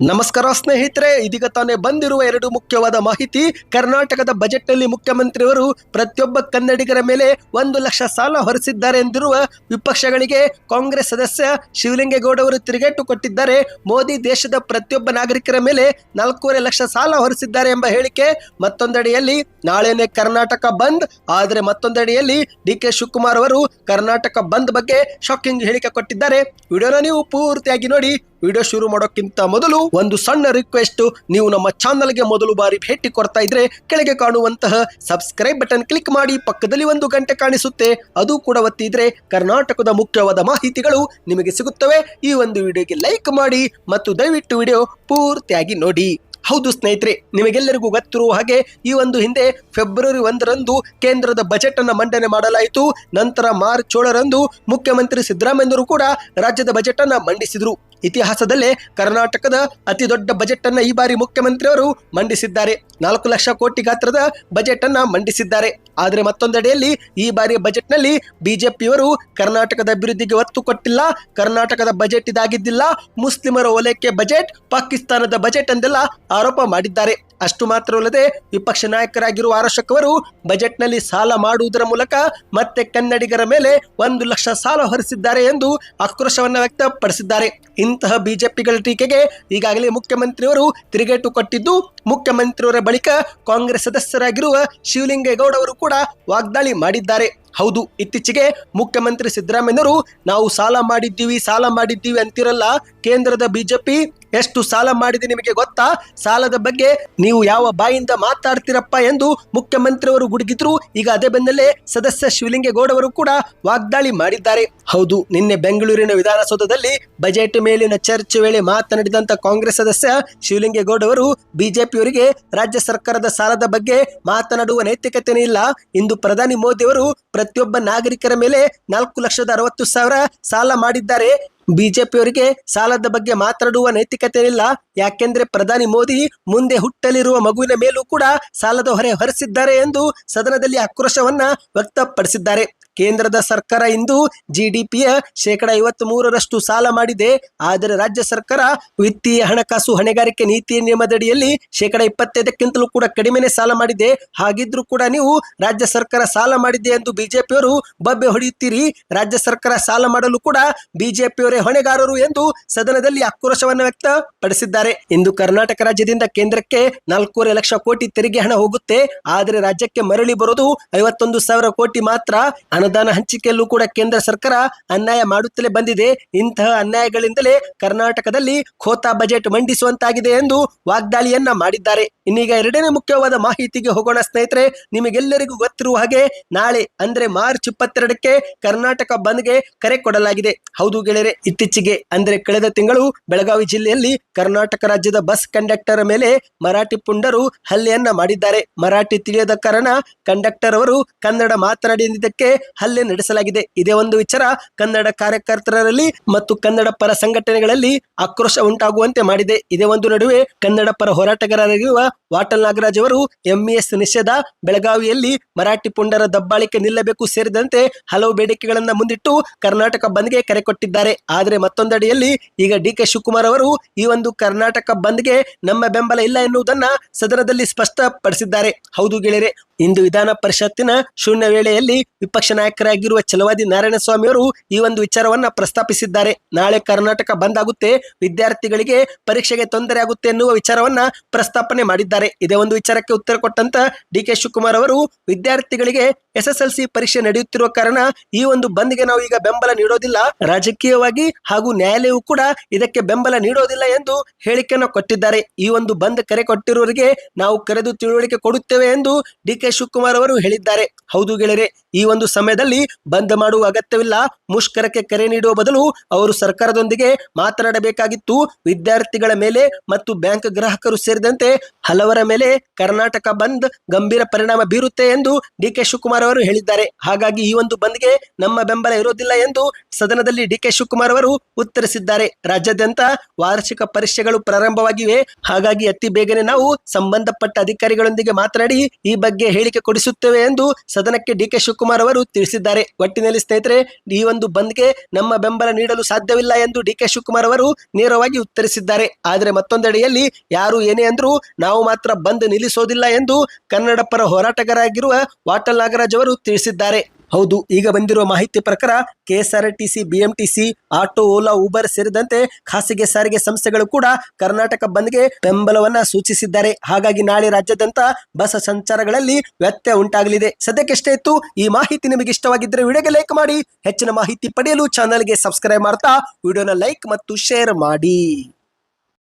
ನಮಸ್ಕಾರ ಸ್ನೇಹಿತರೆ, ಇದೀಗ ತಾನೇ ಬಂದಿರುವ ಎರಡು ಮುಖ್ಯವಾದ ಮಾಹಿತಿ. ಕರ್ನಾಟಕದ ಬಜೆಟ್ನಲ್ಲಿ ಮುಖ್ಯಮಂತ್ರಿಯವರು ಪ್ರತಿಯೊಬ್ಬ ಕನ್ನಡಿಗರ ಮೇಲೆ ಒಂದು ಲಕ್ಷ ಸಾಲ ಹೊರಿಸಿದ್ದಾರೆ ಎಂದಿರುವ ವಿಪಕ್ಷಗಳಿಗೆ ಕಾಂಗ್ರೆಸ್ ಸದಸ್ಯ ಶಿವಲಿಂಗೇಗೌಡ ಅವರು ತಿರುಗೇಟು ಕೊಟ್ಟಿದ್ದಾರೆ. ಮೋದಿ ದೇಶದ ಪ್ರತಿಯೊಬ್ಬ ನಾಗರಿಕರ ಮೇಲೆ ನಾಲ್ಕೂವರೆ ಲಕ್ಷ ಸಾಲ ಹೊರಿಸಿದ್ದಾರೆ ಎಂಬ ಹೇಳಿಕೆ ಮತ್ತೊಂದೆಡೆಯಲ್ಲಿ ನಾಳೆನೇ ಕರ್ನಾಟಕ ಬಂದ್. ಆದರೆ ಮತ್ತೊಂದೆಡೆಯಲ್ಲಿ ಡಿ ಕೆ ಶಿವಕುಮಾರ್ ಅವರು ಕರ್ನಾಟಕ ಬಂದ್ ಬಗ್ಗೆ ಶಾಕಿಂಗ್ ಹೇಳಿಕೆ ಕೊಟ್ಟಿದ್ದಾರೆ. ವಿಡಿಯೋನ ನೀವು ಪೂರ್ತಿಯಾಗಿ ನೋಡಿ. ವಿಡಿಯೋ ಶುರು ಮಾಡೋಕ್ಕಿಂತ ಮೊದಲು ಒಂದು ಸಣ್ಣ ರಿಕ್ವೆಸ್ಟ್ ನೀವು ನಮ್ಮ ಚಾನಲ್ಗೆ ಮೊದಲು ಬಾರಿ ಭೇಟಿ ಕೊಡ್ತಾ ಇದ್ರೆ ಕೆಳಗೆ ಕಾಣುವಂತಹ ಸಬ್ಸ್ಕ್ರೈಬ್ ಬಟನ್ ಕ್ಲಿಕ್ ಮಾಡಿ ಪಕ್ಕದಲ್ಲಿ ಒಂದು ಗಂಟೆ ಕಾಣಿಸುತ್ತೆ. ಅದು ಕೂಡ ಒತ್ತಿದ್ರೆ ಕರ್ನಾಟಕದ ಮುಖ್ಯವಾದ ಮಾಹಿತಿಗಳು ನಿಮಗೆ ಸಿಗುತ್ತವೆ. ಈ ಒಂದು ವಿಡಿಯೋಗೆ ಲೈಕ್ ಮಾಡಿ ಮತ್ತು ದಯವಿಟ್ಟು ವಿಡಿಯೋ ಪೂರ್ತಿಯಾಗಿ ನೋಡಿ. ಹೌದು ಸ್ನೇಹಿತರೆ, ನಿಮಗೆಲ್ಲರಿಗೂ ಗೊತ್ತಿರುವ ಹಾಗೆ ಈ ಒಂದು ಹಿಂದೆ ಫೆಬ್ರವರಿ ಒಂದರಂದು ಕೇಂದ್ರದ ಬಜೆಟ್ ಅನ್ನು ಮಂಡನೆ ಮಾಡಲಾಯಿತು. ನಂತರ ಮಾರ್ಚ್ ಏಳರಂದು ಮುಖ್ಯಮಂತ್ರಿ ಸಿದ್ದರಾಮಯ್ಯರು ಕೂಡ ರಾಜ್ಯದ ಬಜೆಟ್ ಅನ್ನು ಮಂಡಿಸಿದರು. ಇತಿಹಾಸದಲ್ಲೇ ಕರ್ನಾಟಕದ ಅತಿ ದೊಡ್ಡ ಬಜೆಟ್ ಅನ್ನ ಈ ಬಾರಿ ಮುಖ್ಯಮಂತ್ರಿಯವರು ಮಂಡಿಸಿದ್ದಾರೆ. ನಾಲ್ಕು ಲಕ್ಷ ಕೋಟಿ ಗಾತ್ರದ ಬಜೆಟ್ ಅನ್ನ ಮಂಡಿಸಿದ್ದಾರೆ. ಆದರೆ ಮತ್ತೊಂದೆಡೆಯಲ್ಲಿ ಈ ಬಾರಿಯ ಬಜೆಟ್ನಲ್ಲಿ ಬಿಜೆಪಿಯವರು ಕರ್ನಾಟಕದ ಅಭಿವೃದ್ಧಿಗೆ ಒತ್ತು ಕೊಟ್ಟಿಲ್ಲ, ಕರ್ನಾಟಕದ ಬಜೆಟ್ ಇದಾಗಿದ್ದಿಲ್ಲ, ಮುಸ್ಲಿಮರ ಓಲೈಕೆ ಬಜೆಟ್, ಪಾಕಿಸ್ತಾನದ ಬಜೆಟ್ ಎಂದೆಲ್ಲ ಆರೋಪ ಮಾಡಿದ್ದಾರೆ. ಅಷ್ಟು ಮಾತ್ರವಲ್ಲದೆ ವಿಪಕ್ಷ ನಾಯಕರಾಗಿರುವ ಆರಶಕ್ ಅವರು ಬಜೆಟ್ನಲ್ಲಿ ಸಾಲ ಮಾಡುವುದರ ಮೂಲಕ ಮತ್ತೆ ಕನ್ನಡಿಗರ ಮೇಲೆ ಒಂದು ಲಕ್ಷ ಸಾಲ ಹೊರಿಸಿದ್ದಾರೆ ಎಂದು ಆಕ್ರೋಶವನ್ನು ವ್ಯಕ್ತಪಡಿಸಿದ್ದಾರೆ. ಇಂತಹ ಬಿಜೆಪಿಗಳ ಟೀಕೆಗೆ ಈಗಾಗಲೇ ಮುಖ್ಯಮಂತ್ರಿಯವರು ತಿರುಗೇಟು ಕೊಟ್ಟಿದ್ದು, ಮುಖ್ಯಮಂತ್ರಿಯವರ ಬಳಿಕ ಕಾಂಗ್ರೆಸ್ ಸದಸ್ಯರಾಗಿರುವ ಶಿವಲಿಂಗೇಗೌಡ ಅವರು ಕೂಡ ವಾಗ್ದಾಳಿ ಮಾಡಿದ್ದಾರೆ. ಹೌದು, ಇತ್ತೀಚೆಗೆ ಮುಖ್ಯಮಂತ್ರಿ ಸಿದ್ದರಾಮಯ್ಯನವರು ನಾವು ಸಾಲ ಮಾಡಿದ್ದೀವಿ ಸಾಲ ಮಾಡಿದ್ದೀವಿ ಅಂತಿರಲ್ಲ, ಕೇಂದ್ರದ ಬಿಜೆಪಿ ಎಷ್ಟು ಸಾಲ ಮಾಡಿದೆ ನಿಮಗೆ ಗೊತ್ತಾ? ಸಾಲದ ಬಗ್ಗೆ ನೀವು ಯಾವ ಬಾಯಿಂದ ಮಾತಾಡ್ತೀರಪ್ಪ ಎಂದು ಮುಖ್ಯಮಂತ್ರಿಯವರು ಗುಡುಗಿದ್ರು. ಈಗ ಅದೇ ಬೆನ್ನಲ್ಲೇ ಸದಸ್ಯ ಶಿವಲಿಂಗೇಗೌಡ ಅವರು ಕೂಡ ವಾಗ್ದಾಳಿ ಮಾಡಿದ್ದಾರೆ. ಹೌದು, ನಿನ್ನೆ ಬೆಂಗಳೂರಿನ ವಿಧಾನಸೌಧದಲ್ಲಿ ಬಜೆಟ್ ಮೇಲಿನ ಚರ್ಚೆ ವೇಳೆ ಮಾತನಾಡಿದಂತ ಕಾಂಗ್ರೆಸ್ ಸದಸ್ಯ ಶಿವಲಿಂಗೇಗೌಡ ಅವರು ಬಿಜೆಪಿಯವರಿಗೆ ರಾಜ್ಯ ಸರ್ಕಾರದ ಸಾಲದ ಬಗ್ಗೆ ಮಾತನಾಡುವ ನೈತಿಕತೆನೇ ಇಲ್ಲ. ಇಂದು ಪ್ರಧಾನಿ ಮೋದಿ ಅವರು ಪ್ರತಿಯೊಬ್ಬ ನಾಗರಿಕರ ಮೇಲೆ ನಾಲ್ಕು ಲಕ್ಷದ ಅರವತ್ತು ಸಾವಿರ ಸಾಲ ಮಾಡಿದ್ದಾರೆ. ಬಿಜೆಪಿಯವರಿಗೆ ಸಾಲದ ಬಗ್ಗೆ ಮಾತನಾಡುವ ನೈತಿಕತೆ ಇಲ್ಲ ಯಾಕೆಂದ್ರೆ ಪ್ರಧಾನಿ ಮೋದಿ ಮುಂದೆ ಹುಟ್ಟಲಿರುವ ಮಗುವಿನ ಮೇಲೂ ಕೂಡ ಸಾಲದ ಹೊರೆ ಹೊರಿಸಿದ್ದಾರೆ ಎಂದು ಸದನದಲ್ಲಿ ಆಕ್ರೋಶವನ್ನ ವ್ಯಕ್ತಪಡಿಸಿದ್ದಾರೆ. ಕೇಂದ್ರದ ಸರ್ಕಾರ ಇಂದು ಜಿಡಿಪಿಯ ಶೇಕಡ ಐವತ್ತ್ ಮೂರರಷ್ಟು ಸಾಲ ಮಾಡಿದೆ. ಆದರೆ ರಾಜ್ಯ ಸರ್ಕಾರ ವಿತ್ತೀಯ ಹಣಕಾಸು ಹೊಣೆಗಾರಿಕೆ ನೀತಿ ನಿಯಮದಡಿಯಲ್ಲಿ ಶೇಕಡ ಇಪ್ಪತ್ತೈದಕ್ಕಿಂತಲೂ ಕೂಡ ಕಡಿಮೆನೆ ಸಾಲ ಮಾಡಿದೆ. ಹಾಗಿದ್ರೂ ಕೂಡ ನೀವು ರಾಜ್ಯ ಸರ್ಕಾರ ಸಾಲ ಮಾಡಿದೆ ಎಂದು ಬಿಜೆಪಿಯವರು ಬಬ್ಬೆ ಹೊಡೆಯುತ್ತೀರಿ. ರಾಜ್ಯ ಸರ್ಕಾರ ಸಾಲ ಮಾಡಲು ಕೂಡ ಬಿಜೆಪಿಯವರೇ ಹೊಣೆಗಾರರು ಎಂದು ಸದನದಲ್ಲಿ ಆಕ್ರೋಶವನ್ನು ವ್ಯಕ್ತಪಡಿಸಿದ್ದಾರೆ. ಇಂದು ಕರ್ನಾಟಕ ರಾಜ್ಯದಿಂದ ಕೇಂದ್ರಕ್ಕೆ ನಾಲ್ಕೂವರೆ ಲಕ್ಷ ಕೋಟಿ ತೆರಿಗೆ ಹಣ ಹೋಗುತ್ತೆ. ಆದರೆ ರಾಜ್ಯಕ್ಕೆ ಮರಳಿ ಬರೋದು ಐವತ್ತೊಂದು ಸಾವಿರ ಕೋಟಿ ಮಾತ್ರ. ಅನುದಾನ ಹಂಚಿಕೆಯಲ್ಲೂ ಕೂಡ ಕೇಂದ್ರ ಸರ್ಕಾರ ಅನ್ಯಾಯ ಮಾಡುತ್ತಲೇ ಬಂದಿದೆ. ಇಂತಹ ಅನ್ಯಾಯಗಳಿಂದಲೇ ಕರ್ನಾಟಕದಲ್ಲಿ ಖೋತಾ ಬಜೆಟ್ ಮಂಡಿಸುವಂತಾಗಿದೆ ಎಂದು ವಾಗ್ದಾಳಿಯನ್ನ ಮಾಡಿದ್ದಾರೆ. ಇನ್ನೀಗ ಎರಡನೇ ಮುಖ್ಯವಾದ ಮಾಹಿತಿಗೆ ಹೋಗೋಣ ಸ್ನೇಹಿತರೆ, ನಿಮಗೆಲ್ಲರಿಗೂ ಗೊತ್ತಿರುವ ಹಾಗೆ ನಾಳೆ ಅಂದ್ರೆ ಮಾರ್ಚ್ ಇಪ್ಪತ್ತೆರಡಕ್ಕೆ ಕರ್ನಾಟಕ ಬಂದ್ಗೆ ಕರೆ ಕೊಡಲಾಗಿದೆ. ಹೌದು ಗೆಳೆಯರೆ, ಇತ್ತೀಚೆಗೆ ಅಂದ್ರೆ ಕಳೆದ ತಿಂಗಳು ಬೆಳಗಾವಿ ಜಿಲ್ಲೆಯಲ್ಲಿ ಕರ್ನಾಟಕ ರಾಜ್ಯದ ಬಸ್ ಕಂಡಕ್ಟರ್ ಮೇಲೆ ಮರಾಠಿ ಪುಂಡರು ಹಲ್ಲೆಯನ್ನ ಮಾಡಿದ್ದಾರೆ. ಮರಾಠಿ ತಿಳಿಯದ ಕಾರಣ ಕಂಡಕ್ಟರ್ ಅವರು ಕನ್ನಡ ಮಾತನಾಡಿದ್ದಕ್ಕೆ ಹಲ್ಲೆ ನಡೆಸಲಾಗಿದೆ. ಇದೇ ಒಂದು ವಿಚಾರ ಕನ್ನಡ ಕಾರ್ಯಕರ್ತರಲ್ಲಿ ಮತ್ತು ಕನ್ನಡ ಪರ ಸಂಘಟನೆಗಳಲ್ಲಿ ಆಕ್ರೋಶ ಉಂಟಾಗುವಂತೆ ಮಾಡಿದೆ. ಇದೇ ಒಂದು ನಡುವೆ ಕನ್ನಡ ಪರ ಹೋರಾಟಗಾರರಾಗಿರುವ ವಾಟಲ್ ನಾಗರಾಜ್ ಅವರು ಎಂಇಎಸ್ ನಿಷೇಧ, ಬೆಳಗಾವಿಯಲ್ಲಿ ಮರಾಠಿ ಪುಂಡರ ದಬ್ಬಾಳಿಕೆ ನಿಲ್ಲಬೇಕು ಸೇರಿದಂತೆ ಹಲವು ಬೇಡಿಕೆಗಳನ್ನ ಮುಂದಿಟ್ಟು ಕರ್ನಾಟಕ ಬಂದ್ಗೆ ಕರೆ ಕೊಟ್ಟಿದ್ದಾರೆ. ಆದರೆ ಮತ್ತೊಂದಡಿಯಲ್ಲಿ ಈಗ ಡಿ ಕೆ ಶಿವಕುಮಾರ್ ಅವರು ಈ ಒಂದು ಕರ್ನಾಟಕ ಬಂದ್ಗೆ ನಮ್ಮ ಬೆಂಬಲ ಇಲ್ಲ ಎನ್ನುವುದನ್ನ ಸದನದಲ್ಲಿ ಸ್ಪಷ್ಟಪಡಿಸಿದ್ದಾರೆ. ಹೌದು ಗೆಳೆಯರೆ ಇಂದು ವಿಧಾನ ಪರಿಷತ್ತಿನ ಶೂನ್ಯ ವೇಳೆಯಲ್ಲಿ ವಿಪಕ್ಷ ನಾಯಕರಾಗಿರುವ ಛಲವಾದಿ ನಾರಾಯಣಸ್ವಾಮಿ ಅವರು ಈ ಒಂದು ವಿಚಾರವನ್ನ ಪ್ರಸ್ತಾಪಿಸಿದ್ದಾರೆ. ನಾಳೆ ಕರ್ನಾಟಕ ಬಂದ್ ಆಗುತ್ತೆ, ವಿದ್ಯಾರ್ಥಿಗಳಿಗೆ ಪರೀಕ್ಷೆಗೆ ತೊಂದರೆ ಆಗುತ್ತೆ ಎನ್ನುವ ವಿಚಾರವನ್ನ ಪ್ರಸ್ತಾಪನೆ ಮಾಡಿದ್ದಾರೆ. ಇದೇ ಒಂದು ವಿಚಾರಕ್ಕೆ ಉತ್ತರ ಕೊಟ್ಟಂತ ಡಿ ಕೆ ಶಿವಕುಮಾರ್ ಅವರು, ವಿದ್ಯಾರ್ಥಿಗಳಿಗೆ ಎಸ್ ಎಸ್ ಎಲ್ ಸಿ ಪರೀಕ್ಷೆ ನಡೆಯುತ್ತಿರುವ ಕಾರಣ ಈ ಒಂದು ಬಂದ್ಗೆ ನಾವು ಈಗ ಬೆಂಬಲ ನೀಡೋದಿಲ್ಲ. ರಾಜಕೀಯವಾಗಿ ಹಾಗೂ ನ್ಯಾಯಾಲಯವು ಕೂಡ ಇದಕ್ಕೆ ಬೆಂಬಲ ನೀಡೋದಿಲ್ಲ ಎಂದು ಹೇಳಿಕೆಯನ್ನು ಕೊಟ್ಟಿದ್ದಾರೆ. ಈ ಒಂದು ಬಂದ್ ಕರೆ ಕೊಟ್ಟಿರುವವರಿಗೆ ನಾವು ಕರೆದು ತಿಳುವಳಿಕೆ ಕೊಡುತ್ತೇವೆ ಎಂದು ಡಿ ಕೆ ಶಿವಕುಮಾರ್ ಅವರು ಹೇಳಿದ್ದಾರೆ. ಹೌದು ಗೆಳೆಯರೆ, ಈ ಒಂದು ಸಮಯದಲ್ಲಿ ಬಂದ್ ಮಾಡುವ ಅಗತ್ಯವಿಲ್ಲ. ಮುಷ್ಕರಕ್ಕೆ ಕರೆ ನೀಡುವ ಬದಲು ಅವರು ಸರ್ಕಾರದೊಂದಿಗೆ ಮಾತನಾಡಬೇಕಾಗಿತ್ತು. ವಿದ್ಯಾರ್ಥಿಗಳ ಮೇಲೆ ಮತ್ತು ಬ್ಯಾಂಕ್ ಗ್ರಾಹಕರು ಸೇರಿದಂತೆ ಹಲವರ ಮೇಲೆ ಕರ್ನಾಟಕ ಬಂದ್ ಗಂಭೀರ ಪರಿಣಾಮ ಬೀರುತ್ತೆ ಎಂದು ಡಿ ಕೆ ಶಿವಕುಮಾರ್ ಅವರು ಹೇಳಿದ್ದಾರೆ. ಹಾಗಾಗಿ ಈ ಒಂದು ಬಂದ್ಗೆ ನಮ್ಮ ಬೆಂಬಲ ಇರೋದಿಲ್ಲ ಎಂದು ಸದನದಲ್ಲಿ ಡಿ ಕೆ ಶಿವಕುಮಾರ್ ಅವರು ಉತ್ತರಿಸಿದ್ದಾರೆ. ರಾಜ್ಯಾದ್ಯಂತ ವಾರ್ಷಿಕ ಪರೀಕ್ಷೆಗಳು ಪ್ರಾರಂಭವಾಗಿವೆ. ಹಾಗಾಗಿ ಅತಿ ಬೇಗನೆ ನಾವು ಸಂಬಂಧಪಟ್ಟ ಅಧಿಕಾರಿಗಳೊಂದಿಗೆ ಮಾತನಾಡಿ ಈ ಬಗ್ಗೆ ಹೇಳಿಕೆ ಕೊಡಿಸುತ್ತೇವೆ ಎಂದು ಸದನಕ್ಕೆ ಡಿಕೆ ಶಿವಕುಮಾರ್ ಅವರು ತಿಳಿಸಿದ್ದಾರೆ. ಒಟ್ಟಿನಲ್ಲಿ ಸ್ನೇಹಿತರೆ, ಈ ಒಂದು ಬಂದ್ಗೆ ನಮ್ಮ ಬೆಂಬಲ ನೀಡಲು ಸಾಧ್ಯವಿಲ್ಲ ಎಂದು ಡಿಕೆ ಶಿವಕುಮಾರ್ ಅವರು ನೇರವಾಗಿ ಉತ್ತರಿಸಿದ್ದಾರೆ. ಆದರೆ ಮತ್ತೊಂದೆಡೆಯಲ್ಲಿ ಯಾರು ಏನೇ ಅಂದರೂ ನಾವು ಮಾತ್ರ ಬಂದ್ ನಿಲ್ಲಿಸೋದಿಲ್ಲ ಎಂದು ಕನ್ನಡ ಪರ ಹೋರಾಟಗಾರರಾಗಿರುವ ವಾಟಲ್ ನಾಗರಾಜ್ ಅವರು ತಿಳಿಸಿದ್ದಾರೆ. ಹೌದು, ಈಗ ಬಂದಿರುವ ಮಾಹಿತಿ ಪ್ರಕಾರ KSRTC, BMTC, auto, Ola, Uber ಸೇರಿದಂತೆ ಖಾಸಗಿ ಸಾರಿಗೆ ಸಂಸ್ಥೆಗಳು ಕೂಡ ಕರ್ನಾಟಕ ಬಂದ್ಗೆ ಬೆಂಬಲವನ್ನ ಸೂಚಿಸಿದ್ದಾರೆ. ಹಾಗಾಗಿ ನಾಳೆ ರಾಜ್ಯಾದ್ಯಂತ ಬಸ್ ಸಂಚಾರಗಳಲ್ಲಿ ವ್ಯತ್ಯಯ ಉಂಟಾಗಲಿದೆ. ಸದ್ಯಕ್ಕೆಷ್ಟೇ ಇತ್ತು. ಈ ಮಾಹಿತಿ ನಿಮಗೆ ಇಷ್ಟವಾಗಿದ್ದರೆ ವಿಡಿಯೋಗೆ ಲೈಕ್ ಮಾಡಿ, ಹೆಚ್ಚಿನ ಮಾಹಿತಿ ಪಡೆಯಲು ಚಾನಲ್ಗೆ ಸಬ್ಸ್ಕ್ರೈಬ್ ಮಾಡ್ತಾ, ವಿಡಿಯೋನ ಲೈಕ್ ಮತ್ತು ಶೇರ್ ಮಾಡಿ.